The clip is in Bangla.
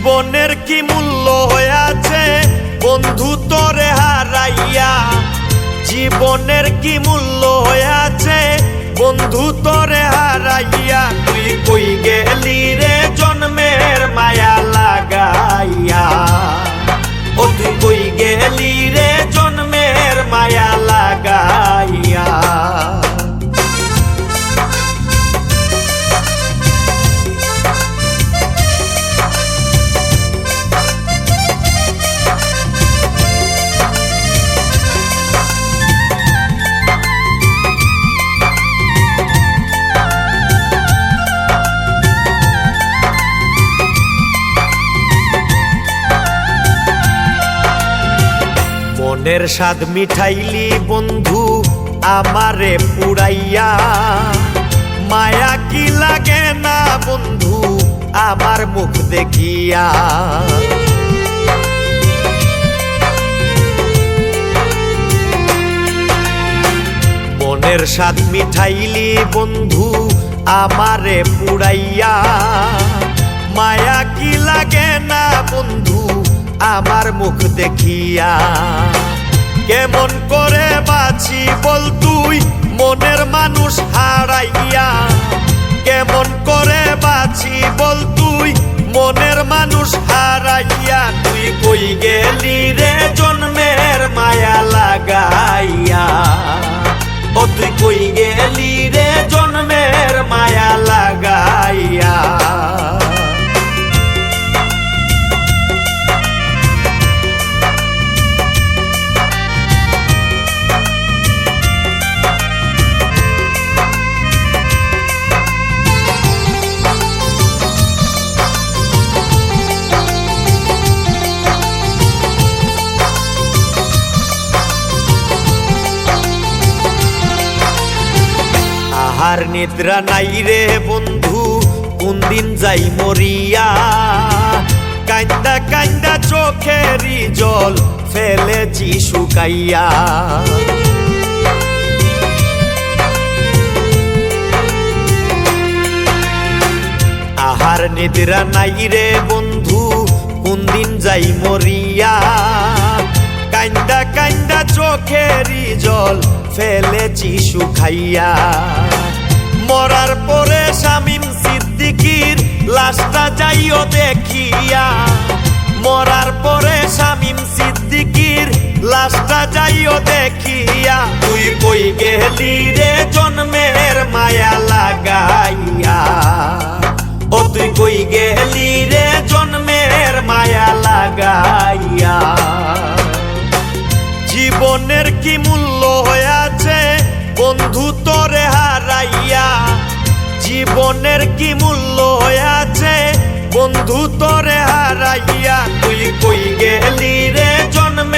কি মূল্য হয়েছে? বন্ধু তোরে হারাইয়া জীবনের কি মূল্য হয়েছে? বন্ধু তোরে হারাইয়া তুই কই মনের স্বাদ মিঠাইলি বন্ধু আমারে পুরাইয়া। মায়া কি লাগে না বন্ধু আমার মুখ দেখিয়া। মনের স্বাদ মিঠাইলি বন্ধু আমারে পুরাইয়া। মায়া কি লাগে না বন্ধু আমার মুখ দেখিয়া। কেমন করে বাঁচি বল তুই, মনের মানুষ হারাইয়া। কেমন করে বাঁচি বল তুই, মনের মানুষ হারাইয়া। তুই কই গেলি রে জন্মের মায়া লাগাইয়া? ও, তুই কই আহার নিদ্রা নাই রে বন্ধু কোন দিন যাই মরিয়া। কান্দা কান্দা চোখেরই জল ফেলেছি শুকাইয়া। আহার নিদ্রা নাই রে বন্ধু কোন দিন যাই মরিয়া। কান্দা কান্দা চোখেরই জল ফেলেছি শুকাইয়া। মরার পরে শামিম সিদ্দিকির লাশটা যাইও দেখিয়া। মরার পরে শামিম সিদ্দিকির লাশটা যাইও দেখিয়া। তুই কই গেলি রে জন্মের মায়া লাগাইয়া? ও তুই কই গেলি রে জন্মের মায়া লাগাইয়া? জীবনের কি মূল্য হয়ে আছে? বন্ধু তোরে হারাইয়া জীবনের কি মূল্য আছে? বন্ধু তোরে হারাইয়া তুই কই গেলি রে? জন্ম